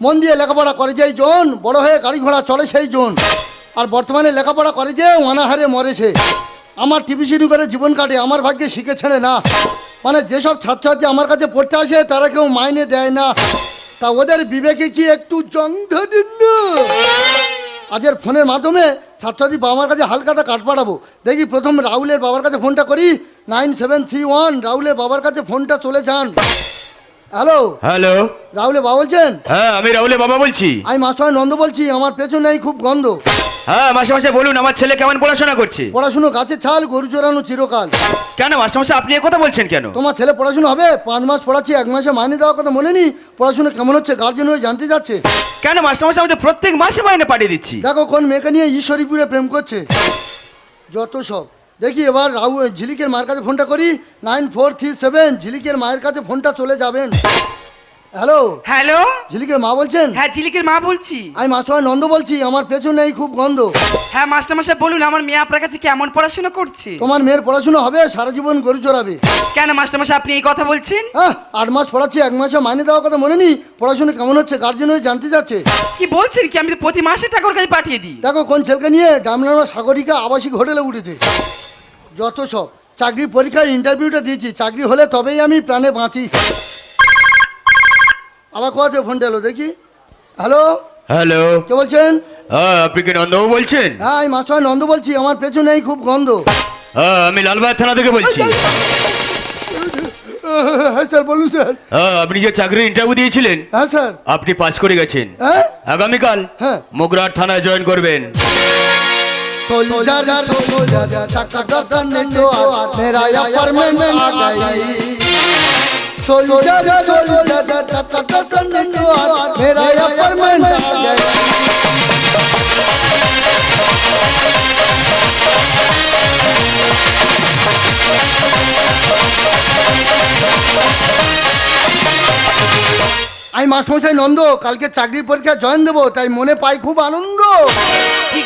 মন দিয়ে লেখাপড়া করে যেই জন, বড় হয়ে গাড়ি ঘোড়া চলে সেই জন। আর বর্তমানে লেখাপড়া করে যে অনাহারে মরেছে আমার টিভিসিডি করে জীবন কাটে, আমার ভাগ্যে শিখেছে না। মানে যেসব ছাত্রছাত্রী আমার কাছে পড়তে আসে, তারা কেউ মাইনে দেয় না। তা ওদের বিবেকে কি একটু আজের ফোনের মাধ্যমে ছাত্রছাত্রী বাবার কাছে হালকাতা কাট পাঠাবো। দেখি প্রথম রাহুলের বাবার কাছে ফোনটা করি। নাইন সেভেন থ্রি ওয়ান, রাহুলের বাবার কাছে ফোনটা চলে যান। হ্যালো? হ্যালো? রাহুলের বাবা বলছেন? হ্যাঁ আমি রাহুলের বাবা বলছি। আমি মাস্টার নন্দ বলছি আমার পেছনেই খুব গন্ধ। হ্যাঁ মাসে মাসে বলুন আমার ছেলে কেমন পড়াশোনা করছে? পড়াশুনো গাছের ছাল গরু চড়ানো চিরকাল। কেন মাস্টার মাসে আপনি কথা বলছেন কেন? তোমার ছেলে পড়াশুনো হবে? পাঁচ মাস পড়াচ্ছি এক মাসে মাইনে দেওয়ার কথা মনে নেই? পড়াশুনো কেমন হচ্ছে? গার্জেন হয়ে জানতে যাচ্ছে। কেন মাস্টার মাসে আমি প্রত্যেক মাসে মাইনে পাঠিয়ে দিচ্ছি। দেখো কোন মেয়েকে নিয়ে ঈশ্বরীপুরে প্রেম করছে। যত সব। দেখি এবার রাহু ঝিলিকের মায়ের কাছে ফোনটা করি। নাইন ফোর থ্রি সেভেন ঝিলিকের মায়ের কাছে ফোনটা চলে যাবেন। হ্যালো? হ্যালো? ঝিলিকের মা বলছেন? হ্যাঁ ঝিলিকের মা বলছি। আমি মাস্টার নন্দ বলছি আমার পেছনে এই খুব গন্ধ। হ্যাঁ মাস্টার মশাই বলুন আমার মেয়ে আপনার কাছে কেমন পড়াশোনা করছে? তোমার মেয়ের পড়াশুনো হবে সারা জীবন গরু চড়াবে। কেন মাস্টার মশাই আপনি এই কথা বলছেন? হ্যাঁ আট মাস পড়াচ্ছি এক মাসে মাইনে দেওয়ার কথা মনে নেই পড়াশোনা কেমন হচ্ছে গার্জেন হয়ে জানতে যাচ্ছে কি বলছেন কি? আমি তো প্রতি মাসে টাকা ওর কাছে পাঠিয়ে দিই। দেখো কোন ছেলেকে নিয়ে ডামনার সাগরিকা আবাসিক হোটেলে উঠেছে। যত সব। চাকরির পরীক্ষার ইন্টারভিউটা দিয়েছি। চাকরি হলে তবেই আমি প্রাণে বাঁচি। আবার কোথাতে ফোনটা এলো দেখি। হ্যালো হ্যালো কে বলছেন? হ্যাঁ আপনি কি নন্দবাবু বলছেন? হ্যাঁ আমি মাস্টার নন্দ বলছি। আমার পেছনেই খুব গন্ধ। হ্যাঁ আমি লালবাগ থানা থেকে বলছি। হ্যাঁ স্যার বলুন স্যার। হ্যাঁ আপনি যে চাকরির ইন্টারভিউ দিয়েছিলেন হ্যাঁ স্যার। আপনি পাস করে গেছেন। আগামীকাল হ্যাঁ। মোগরার থানায় জয়েন করবেন। सोल्जर सोल्जर चक्का गगन जो मेरा अपार्टमेंट आ गई सोल्जर सोल्जर चक्का गगन जो मेरा अपार्टमेंट आ गई আমি মাস্টারমশাই নন্দ কালকে চাকরির পরীক্ষা জয়েন দেবো তাই মনে পাই খুব আনন্দ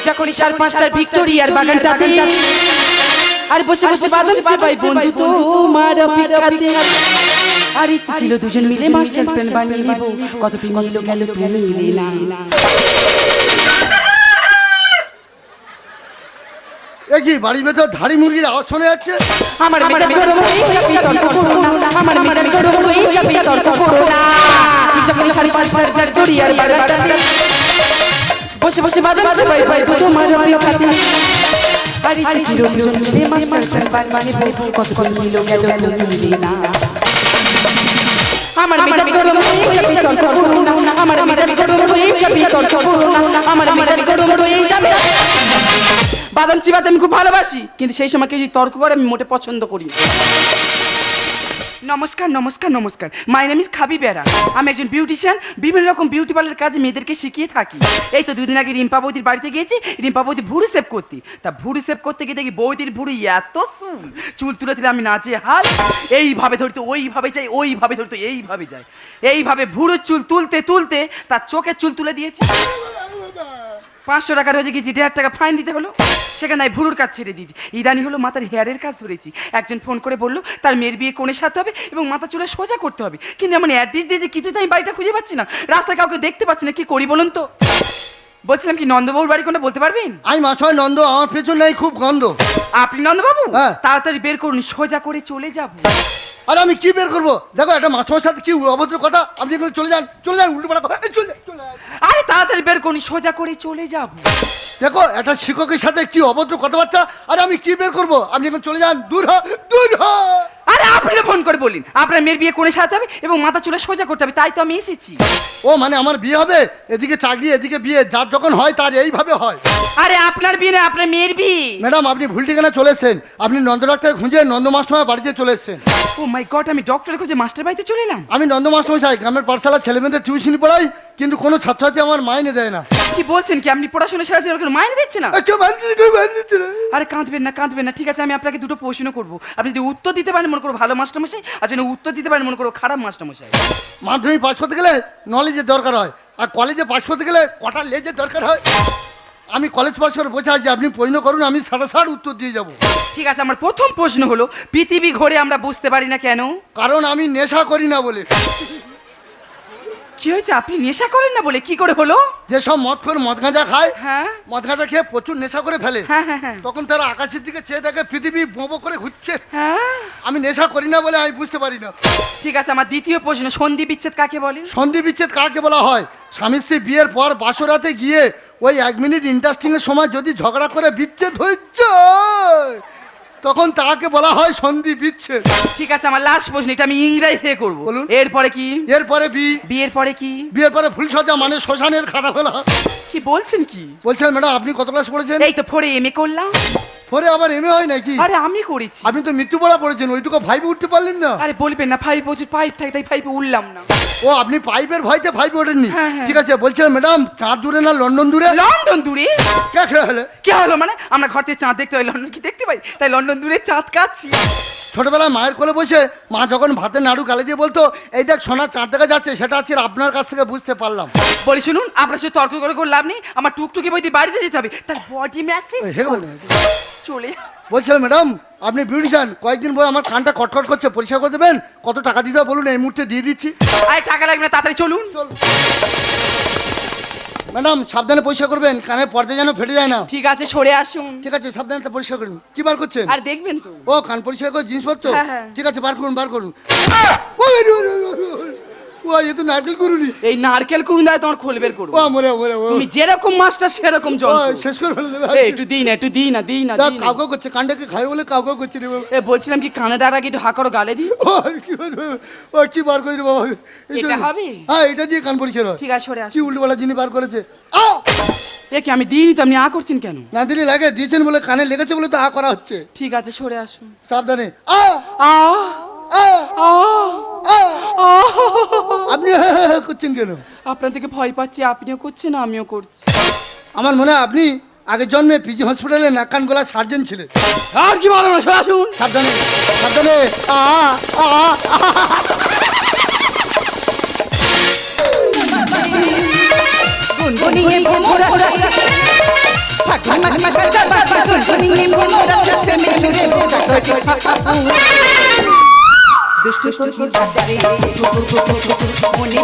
ঠিক যখন সাড়ে পাঁচটার ভিক্টোরিয়ার বাগানটাতে আর বসে বসে বাদাম চেপাই বন্ধু তো তোমার অপেক্ষাতে। আর ইচ্ছে ছিল দুজন মিলে মাস্টার প্ল্যান বানিয়ে নিব। কত পিনিল গেল তুমি মিলে না। দেখি বাড়ির ভেতর ধাড়ি মুরগির আওয়াজ শোনা যাচ্ছে? আমার মেজাজ গরম হয়ে যাবে তর্ক করো না। আমার মেজাজ গরম হয়ে যাবে তর্ক করো না। যখন সাড়ে পাঁচটার ভিক্টোরিয়ার বাগানটাতে বসে বসে বাদাম চেপাই ভাই তোমার অপেক্ষাতে আর ইচ্ছে ছিল দুজন মিলে মাস্টার প্ল্যান বানিয়ে নিব কত পিনিল গেল তুমি মিলে না। আমার মেজাজ গরম হয়ে যাবে তর্ক করো না আমার মেজাজ গরম হয়ে যাবে তর্ক করো না আমার মেজাজ গরম হয়ে যাবে। বাদাম চিবাতে আমি খুব ভালোবাসি কিন্তু সেই সময় কেউ যদি তর্ক করে আমি মোটে পছন্দ করি। নমস্কার নমস্কার নমস্কার। মাই নেম ইজ খাবি বেড়া। আমি একজন বিউটিশিয়ান বিভিন্ন রকম বিউটি পার্লার কাজ মেয়েদেরকে শিখিয়ে থাকি। এই তো দুদিন আগে রিম্পা বৌদির বাড়িতে গিয়েছি। রিম্পা বৌদি ভুড়ি সেভ করতে। তা ভুড়ি সেভ করতে গিয়ে দেখি বৌদির ভুড়ি এত চুল চুল তুলে তুলে আমি নাচে হাল। এইভাবে ধরতো, ওইভাবে যাই, ওইভাবে ধরতো, এইভাবে যাই। এইভাবে ভুড়োর চুল তুলতে তুলতে তার চোখের চুল তুলে দিয়েছি। পাঁচশো টাকার হয়েছে কি দেড় টাকা ফাইন দিতে হলো? সেখানে আমি ভুরুর কাজ ছেড়ে দিয়েছি। ইদানি হলো মাথার হেয়ারের কাজ ধরেছি। একজন ফোন করে বলল, তার মেয়ের বিয়ে কোণে সাথে হবে এবং মাথা চুলে সোজা করতে হবে। কিন্তু এমন অ্যাড্রেস দিয়েছে কিছুতে আমি বাড়িটা খুঁজে পাচ্ছি না। রাস্তায় কাউকে দেখতে পাচ্ছি না। কি করি বলুন তো? বলছিলাম কি নন্দবাবুর বাড়ি কোনটা বলতে পারবেন? আমি মাস্টার নন্দ আমার পেছনেই খুব গন্ধ। আপনি নন্দবাবু হ্যাঁ। তাড়াতাড়ি বের করুন সোজা করে চলে যাব। আর আমি কি বের করব? দেখো একটা মাস্টারের সাথে কি অভদ্র কথা? আপনি এখানে চলে যান চলে যান উল্টো পাল্টা কথা- এই, চলে যান, চলে যান। আরে তাড়াতাড়ি বের করুন সোজা করে চলে যাব। দেখো একটা শিক্ষকের সাথে কি অভদ্র কথাবার্তা? আর আমি কি বের করব? আপনি এখন চলে যান দূর হ দূর হ। আপনি তো ফোন করে বললেন আপনার মেয়ের বিয়ে কোণে সাজাতে হবে এবং মাথা চুলে সোজা করতে হবে তাই তো আমি এসেছি। ও মানে আমার বিয়ে হবে? এদিকে চাকরি এদিকে বিয়ে যার যখন হয় তার এইভাবে হয়। আরে আপনার বিয়ে না আপনার মেয়ের বিয়ে। ম্যাডাম আপনি ভুল ঠিকানা চলেছেন আপনি নন্দ ডাক্তার খুঁজে নন্দ মাস্টমার বাড়িতে চলে এসেছেন। ও মাই গড আমি ডক্টর খুঁজে মাস্টার বাড়িতে চলে এলাম। আমি নন্দ মাস্টমশাই গ্রামের পাঠশালা ছেলেমেয়েদের টিউশন পড়াই কিন্তু কোনো ছাত্রছাত্রী আমার মাইনে দেয় না। কি বলছেন কি? আপনি পড়াশোনা শেখাচ্ছেন ওকে মাইনে দিচ্ছে না? কেউ মাইনে দিচ্ছে, না। আরে কাঁদবেন না কাঁদবেন না ঠিক আছে আমি আপনাকে দুটো প্রশ্ন করব। আপনি যদি উত্তর দিতে পারেন মনে করো ভালো মাস্টারমশাই? আর যদি উত্তর দিতে পারেন মনে করো খারাপ মাস্টারমশাই। মাধ্যমিক পাস করতে গেলে নলেজের দরকার হয় আর কলেজে পাস করতে গেলে কটা লেজের দরকার হয়? আমি কলেজ পাস করে বোঝা আছি আপনি প্রশ্ন করুন আমি সাড়ে সাড় উত্তর দিয়ে যাব। ঠিক আছে আমার প্রথম প্রশ্ন হলো পৃথিবী ঘোরে আমরা বুঝতে পারি না কেন? কারণ আমি নেশা করি না বলে। কি হয়েছে? আপনি নেশা করেন না বলে? কি করে হলো? যেসব মদ করে মদ গাঁজা খায় হ্যাঁ। মদ গাঁজা খেয়ে প্রচুর নেশা করে ফেলে। হ্যাঁ হ্যাঁ হ্যাঁ। তখন তারা আকাশের দিকে চেয়ে দেখে পৃথিবী বোবো করে ঘুরছে। হ্যাঁ। আমি নেশা করি না বলে আমি বুঝতে পারি না। ঠিক আছে আমার দ্বিতীয় প্রশ্ন সন্ধি বিচ্ছেদ কাকে বলে? সন্ধি বিচ্ছেদ কাকে বলা হয়? স্বামী স্ত্রী বিয়ের পর বাসরাতে গিয়ে ওই এক মিনিট ইন্টারেস্টিং এর সময় যদি ঝগড়া করে বিচ্ছেদ হচ্ছে তখন তাকে বলা হয় সন্ধি বিচ্ছেদ। ঠিক আছে আমার লাস্ট প্রশ্ন এটা আমি ইংরেজি থেকে করব। বলুন। এরপরে কি? এরপরে বি। বিয়ের পরে কি? বিয়ের পরে ফুল সাজা মানে শ্মশানের খাতা ফেলা কি বলছেন কি? বলছেন ম্যাডাম আপনি কত ক্লাস পড়েছেন? এই তো ফোরে এম এ করলাম। পরে আবার এমএ হয় নাকি? আরে আমি করেছি। আপনি তো মৃত্যু পড়া পড়েছেন ওইটুকু ফাইভে উঠতে পারলেন না। আরে বলবেন না ফাইভ প্রচুর পাইপ থাকে তাই ফাইভে উঠলাম না। ও আপনি পাইপের ভয়তে ফাইভে ওঠেননি। হ্যাঁ, হ্যাঁ। ঠিক আছে বলছিলেন ম্যাডাম চাঁদ দূরে না লন্ডন দূরে? লন্ডন দূরে? কে হলে? কি হলো মানে? আমরা ঘর থেকে চাঁদ দেখতে পাই লন্ডন কি দেখতে পাই? তাই লন্ডন দূরে চাঁদ কাচ্ছি ছোটবেলায় মায়ের কোলে বসে মা যখন ভাতের নাড়ু গালে দিয়ে বলতো এই দেখ সোনার চাঁদ দেখা যাচ্ছে সেটা আজকে আপনার কাছ থেকে বুঝতে পারলাম। বলি শুনুন আপনার সাথে তর্ক করে করে লাভ নেই আমার টুকটুকি বইতে বাড়িতে যেতে হবে তার বডি ম্যাসেজ। চলে বলছিলাম ম্যাডাম আপনি বিউটিশিয়ান কয়েকদিন পর আমার কানটা কটকট করছে পরিষ্কার করে দেবেন? কত টাকা দিতে বলুন এই মুহূর্তে দিয়ে দিচ্ছি। আরে টাকা লাগবে না তাড়াতাড়ি চলুন। ম্যাডাম সাবধানে পরিষ্কার করবেন কানের পর্দা যেন ফেটে যায় না। ঠিক আছে সরে আসুন। ঠিক আছে সাবধানে তা পরিষ্কার করুন। কি বার করছেন? আর দেখবেন তো। ও কান পরিষ্কার করে জিনিসপত্র? হ্যাঁ, হ্যাঁ। ঠিক আছে বার করুন বার করুন। ও, ওই, ওই, ওই, ওই, ওই, ও এ তো নারকেল করুনি এই নারকেল করুন দেয় তোমার খোলবের করব। ও মরে মরে তুমি যেরকম মাস্টার সেরকম যন্ত্র শেষ করে ফেলে দেবে এই, একটু দিই না একটু দিই না দিই না দিই না। কাউকে করছে কানটাকে খাই বলে কাউকে করছে রে এ বলছিলাম কি কানে দাঁড়া আগে একটু হাঁকারো গালে দিই? ও কি বলব? ও কি বার করে বাবা? এটা হবে? হ্যাঁ এটা দিয়ে কান হয়। ঠিক আছে সরে কি আসুন উল্টোপাল্টা জিনিস বার করেছে? আ! এ কি আমি দিইনি তো আপনি আ করছেন কেন? না দিলে লাগে দিয়েছেন বলে কানে লেগেছে বলে তো আ করা হচ্ছে। ঠিক আছে সরে আসুন। সাবধানে। আ! আ! আপনি হ্যাঁ হ্যাঁ হ্যাঁ করছেন কেন আপনার থেকে ভয় পাচ্ছি আপনিও করছেন আমিও করছি আমার মনে হয় আপনি আগের জন্মে পিজি হসপিটালে নাক কান গলা সার্জেন ছিলেন আর কি বলো না আসুন সাবধানে সাবধানে আ! আ! আ! গুনগুনিয়ে ভোমরা ফাঁকা মাখা কাটা বাসা গুনগুনিয়ে ভোমরা শাসে মেছুরে দুষ্টু সখীর বাজারে মনে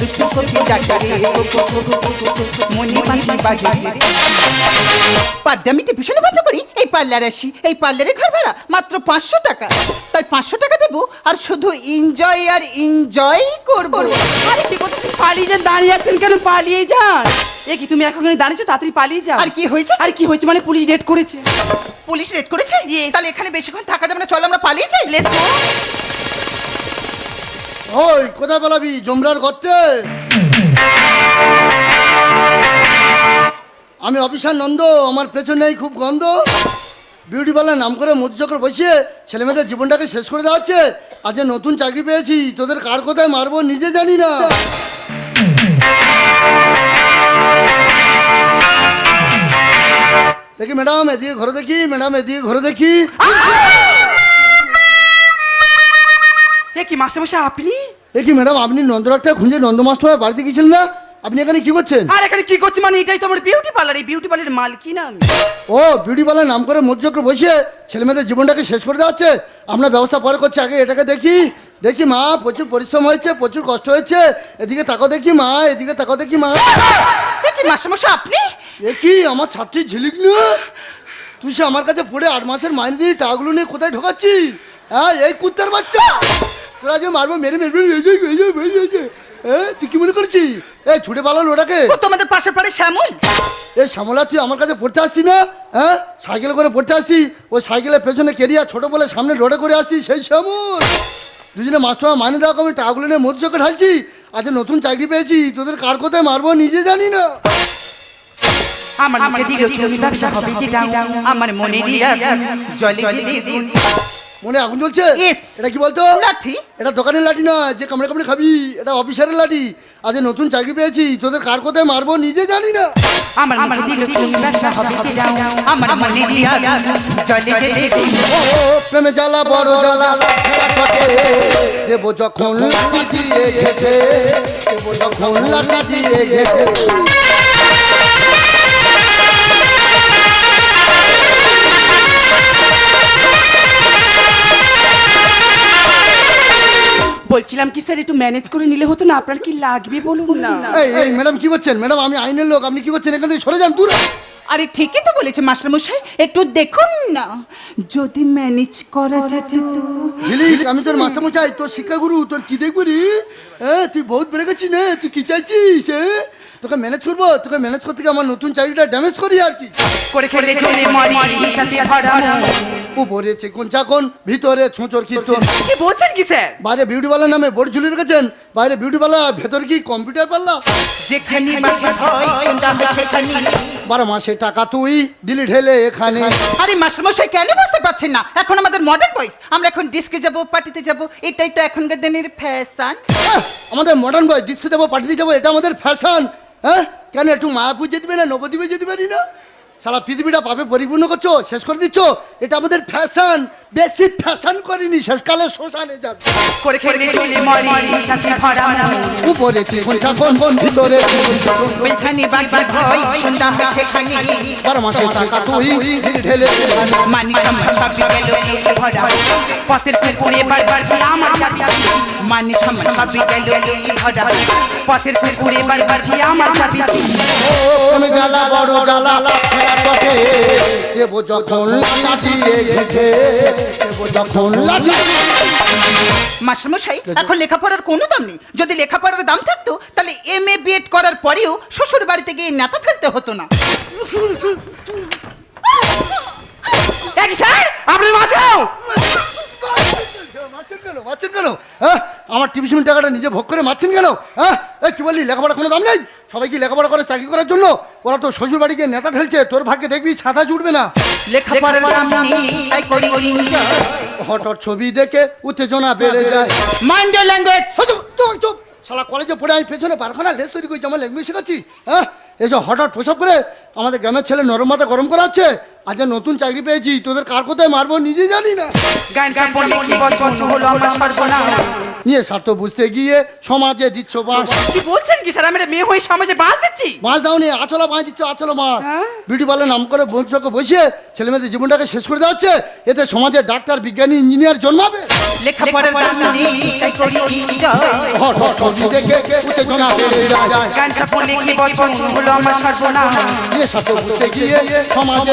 দুষ্টু সখীর বাজারে ভীষণ বন্ধ করি। এই পার্লার আসি। এই পার্লারে ঘর ভাড়া মাত্র পাঁচশো টাকা। তাই পাঁচশো টাকা দেবো আর শুধু এনজয় আর এনজয় করব। আরে কি করতেছেন পালিয়ে যান দাঁড়িয়ে আছেন কেন? পালিয়ে যান। এ কি তুমি এখন দাঁড়িয়েছো? তাড়াতাড়ি পালিয়ে যাও। আর কি হয়েছে? আর কি হয়েছে মানে পুলিশ রেড করেছে। পুলিশ রেড করেছে. তাহলে এখানে বেশিক্ষণ থাকা যাবে না। চল আমরা পালিয়ে যাই। Go. ওই কোথায় পালাবি? জমরার গর্তে আমি অফিসার নন্দ আমার পেছনেই খুব গন্ধ। বিউটি পার্লার নাম করে মধ্যচক্র বসিয়ে ছেলেমেয়েদের জীবনটাকে শেষ করে দেওয়া হচ্ছে। আজ যে নতুন চাকরি পেয়েছি তোদের কার কোথায় মারবো নিজে জানি না। দেখি ম্যাডাম এদিকে ঘরে দেখি ম্যাডাম এদিকে ঘরে দেখি। এ কি মাস্টারমশাই আপনি? দেখি ম্যাডাম আপনি নন্দরাটটা খুঁজে নন্দ মাস্টার বাড়িতে গেছিলেন না? আপনি এখানে কি করছেন? আর এখানে কি করছি মানে এটাই তো আমার বিউটি পার্লার এই বিউটি পার্লারের মালকিন আমি। ও বিউটি পার্লার নাম করে মধ্যচক্র বসে ছেলেমেয়েদের জীবনটাকে শেষ করে দেওয়া হচ্ছে। আপনার ব্যবস্থা পরে করছে আগে এটাকে দেখি। দেখি মা প্রচুর পরিশ্রম হয়েছে প্রচুর কষ্ট হয়েছে। এদিকে তাকাও দেখি মা এদিকে তাকাও দেখি মা। কি মাস্টারমশাই আপনি? এ কি আমার ছাত্রী ঝিলিক না? তুই সে আমার কাছে পড়ে আট মাসের মাইনে দিয়ে টাকাগুলো নিয়ে কোথায় ঢোকাচ্ছি হ্যাঁ এই কুত্তার বাচ্চা! তোরা যে মারবো মেরে। এ তুই কি মনে করছিস? এই ছুটে পালালো ওটাকে। তোমাদের পাশের পাড়ে শ্যামল? এই শ্যামলা তুই আমার কাছে পড়তে আসছি না? হ্যাঁ সাইকেল করে পড়তে আসছি ওই সাইকেলের পেছনে কেরিয়া ছোট বলে সামনে রোডে করে আসছি সেই শ্যামল। দুজনে মাস্টার মাইনে দেওয়া আমি টাকাগুলো নিয়ে মধ্যে চোখে ঢালছি আজ নতুন চাকরি পেয়েছি তোদের কার কোথায় মারবো নিজে জানি না। আমার মুখে দিল চুনি ব্যবসা হবে যেটা আমার মনে জলে মনে আগুন জ্বলছে? এটা কি বলতো? লাঠি। এটা দোকানের লাঠি না যে কামড়ে কামড়ে খাবি। এটা অফিসারের লাঠি। আজ নতুন চাকরি পেয়েছি তোদের কার কোথায় মারবো নিজে জানি না। আমার মুখে দিল চুনি ব্যবসা হবে যেটা আমার মনে জলে ও প্রেমে জ্বালা বড় জ্বালা ছেঁড়া ছটে। দেবো যখন লাঠি দিয়ে দেবো যখন লাঠি দিয়ে ঘেটে বলছিলাম কি স্যার একটু ম্যানেজ করে নিলে হতো না? আপনার কি লাগবে বলুন না। এই এই ম্যাডাম কি করছেন? ম্যাডাম আমি আইনের লোক আপনি কি করছেন? এখান থেকে সরে যান দূর। আরে ঠিকই তো বলেছে মাস্টারমশাই একটু দেখুন না। যদি ম্যানেজ করা যেত। ঝিলিক আমি তোর মাস্টারমশাই তোর শিক্ষাগুরু তোর কি দেখবি? হ্যাঁ তুই বহুত বেড়ে গেছিস না তুই কি চাইছিস হ্যাঁ তোকে ম্যানেজ করব তোকে ম্যানেজ করতে গিয়ে আমার নতুন চাকরিটা ড্যামেজ করি আর কি। করে খেলে চলে মরি সাথে উপরে চিকন চাকন ভিতরে ছোঁচর কীর্তন। কি বলছেন কি স্যার? বাইরে বিউটি পার্লার নামে বোর্ড ঝুলিয়ে রেখেছেন। বাইরে বিউটি পার্লার ভেতর কি কম্পিউটার পার্লার যেখানে বারো মাসে টাকা তুই দিলি ঢেলে এখানে। আরে মাস্টারমশাই কেন বুঝতে পারছেন না? এখন আমাদের মডার্ন বয়স আমরা এখন ডিস্কে যাব পার্টিতে যাব এটাই তো এখনকার দিনের ফ্যাশন আমাদের মডার্ন বয় ডিস্কো যাব পার্টিতে যাব এটা আমাদের ফ্যাশন হ্যাঁ? কেন একটু মায়াপুর যেতে পারি না নবদ্বীপে যেতে পারি না? সারা পৃথিবীটা পাবে পরিপূর্ণ করছ শেষ করে দিচ্ছ এটা আমাদের ফ্যাশন বেশি ফ্যাশন করিনি শেষকালে শ্মশানে যাবে উপরে ভিতরে হয় হয় বারো মাসে টাকা তুই ঢেলে মানি গেল ভরা পথের পুকুরে বারবার আমার মানি সম্ভব গেল পথের পুকুরে বারবার আমার জ্বালা বড় জ্বালা যখন যখন মাস্টারমশাই এখন লেখাপড়ার কোনো দাম নেই। যদি লেখাপড়ার দাম থাকতো তাহলে এম এ বিএড করার পরেও শ্বশুর বাড়িতে গিয়ে নেতা ফেলতে হতো না। স্যার আপনার মাছেও মারছেন কেন? মারছেন কেন? হ্যাঁ? আমার টিউশন টাকাটা নিজে ভোগ করে মারছেন কেন? হ্যাঁ? এই কি বললি? লেখাপড়া কোনো দাম নেই? সবাই কি লেখাপড়া করে চাকরি করার জন্য? ওরা তো শ্বশুর বাড়ি গিয়ে নেতা ঠেলছে তোর ভাগ্যে দেখবি ছাতা জুটবে না। হঠাৎ ছবি দেখে উত্তেজনা বেড়ে যায়। মাইন্ড ল্যাঙ্গুয়েজ চুপ, চুপ। কলেজে পড়ে আমি পেছনে পারখানা লেস তৈরি করছি আমার ল্যাঙ্গুয়েজ শেখাচ্ছি। হ্যাঁ? এসব হঠাৎ প্রসব করে আমাদের গ্রামের ছেলে নরম মাথা গরম করা হচ্ছে আজ নতুন চাকরি পেয়েছি তোদের কার কোথায় মারবো নিজে জানি না। নিয়ে স্বার্থ বুঝতে গিয়ে সমাজে দিচ্ছ বাস কি বলছেন কি স্যার? আমি মেয়ে হয়ে সমাজে বাঁচ দিচ্ছি? মাছ দাওনি আচলা বাঁধ দিচ্ছ আচলা মাছ হ্যাঁ? বিউটি পার্লার নাম করে বন্ধুকে বসিয়ে ছেলে মেয়েদের জীবনটাকে শেষ করে দেওয়া হচ্ছে। এতে সমাজে ডাক্তার বিজ্ঞানী ইঞ্জিনিয়ার জন্মাবে। সমাজে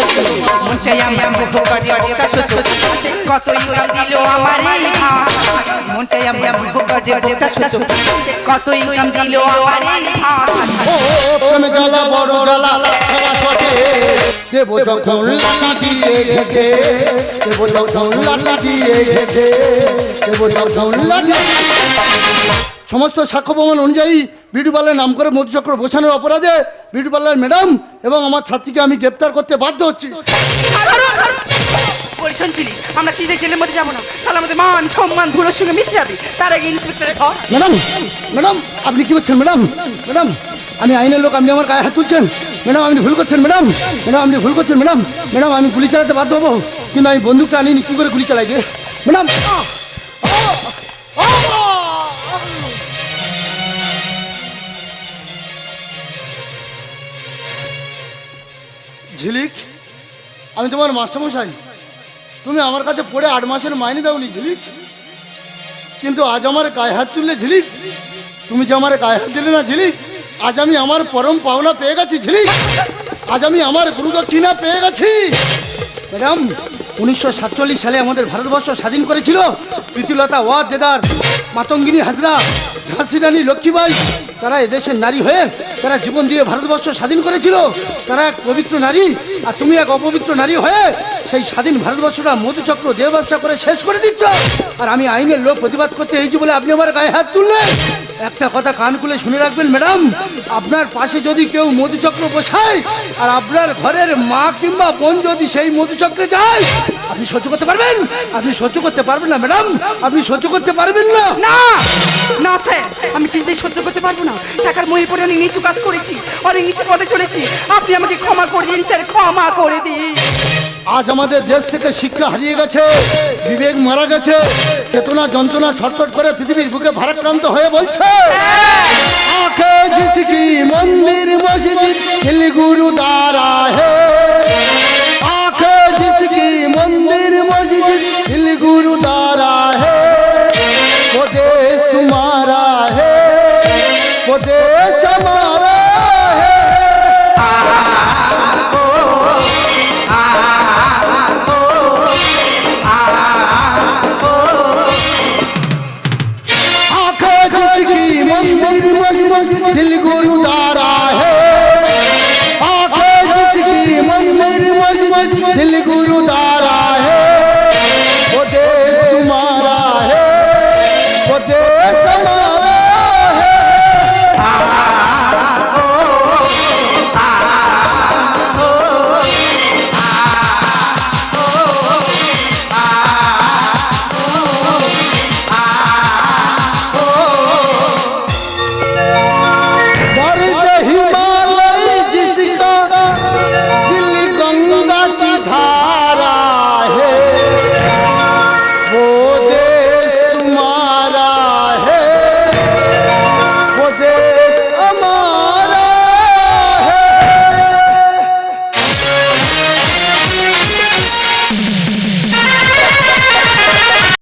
মনটাই আমার মুখ করে বোকা ছোট কত ইনকাম দিল আমার। মনটাই আমরা বুঝব কাজে বোকা ছোট কত ইনকাম দিল আমার। ও প্রেমে জ্বালা বড় জ্বালা ছাড়া ছটে দেবো যখন লাঠি দিয়ে ঘেটে দেবো যখন লাঠি দিয়ে ঘেটে দেবো যখন লাঠি সমস্ত সাক্ষ্য প্রমাণ অনুযায়ী বিউটি পার্লার নাম করে মধুচক্র বসানোর অপরাধে বিউটি পার্লার ম্যাডাম এবং আমার ছাত্রীকে আমি গ্রেপ্তার করতে বাধ্য হচ্ছি। শুনছিলি আমরা চিজে জেলের মধ্যে যাব না। তাহলে আমাদের মান সম্মান ধুলোর সঙ্গে মিশে যাবে। তার আগে ইন্সপেক্টরের ঘর ম্যাডাম ম্যাডাম আপনি কি করছেন ম্যাডাম? ম্যাডাম আমি আইনের লোক আপনি আমার গায়ে হাত তুলছেন। ম্যাডাম আপনি ভুল করছেন ম্যাডাম। ম্যাডাম আপনি ভুল করছেন ম্যাডাম। ম্যাডাম আমি গুলি চালাতে বাধ্য হব। কিন্তু আমি বন্দুকটা আনিনি কি করে গুলি চালাই ম্যাডাম ঝিলিক, আমি তোমার মাস্টারমশাই। তুমি আমার কাছে পড়ে আট মাসের মাইনে দাওনি ঝিলিক। কিন্তু আজ আমার গায়ে হাত তুললে ঝিলিক। তুমি যে আমার গায়ে হাত দিলে না ঝিলিক, আজ আমি আমার পরম পাওনা পেয়ে গেছি ঝিলিক। আজ আমি আমার গুরু দক্ষিণা পেয়ে গেছি। ম্যাডাম, উনিশশো সাতচল্লিশ সালে আমাদের ভারতবর্ষ স্বাধীন করেছিল প্রীতিলতা ওয়াদ দেদার, মাতঙ্গিনী হাজরা ঝাঁসি রানী লক্ষ্মীবাই তারা এদেশের নারী হয়ে তারা জীবন দিয়ে ভারতবর্ষ স্বাধীন করেছিল, তারা এক পবিত্র নারী, আর তুমি এক অপবিত্র নারী হয়ে সেই স্বাধীন ভারতবর্ষটা মধুচক্র দেহ ব্যবসা করে শেষ করে দিচ্ছ। আর আমি আইনের লোক প্রতিবাদ করতে এইছি বলে আপনি আমার গায়ে হাত তুললেন। একটা কথা কান খুলে শুনে রাখবেন, ম্যাডাম। আপনার পাশে যদি কেউ মধুচক্র বসায়, আর আপনার ঘরের মা কিংবা বোন যদি সেই মধুচক্রে যায় আপনি সহ্য করতে পারবেন? আপনি সহ্য করতে পারবেন না ম্যাডাম। আপনি সহ্য করতে পারবেন না। না! না স্যার। আমি কিছুতেই সহ্য করতে পারব না। টাকার মহে পড়ে অনেক নিচু কাজ করেছি অনেক নিচু পথে চলেছি। আপনি আমাকে ক্ষমা করে দিন স্যার ক্ষমা করে দিন। আজ আমাদের দেশ থেকে শিক্ষা হারিয়ে গেছে বিবেক মারা গেছে চেতনা যন্ত্রণা ছটফট করে পৃথিবীর বুকে ভারাক্রান্ত হয়ে বলছে। মন্দির মসজিদ গুরু দ্বারা হে। देश की मंदिर मस्जिद दिल गुरु तारा है। वो देश तुम्हारा है। वो देश हमारा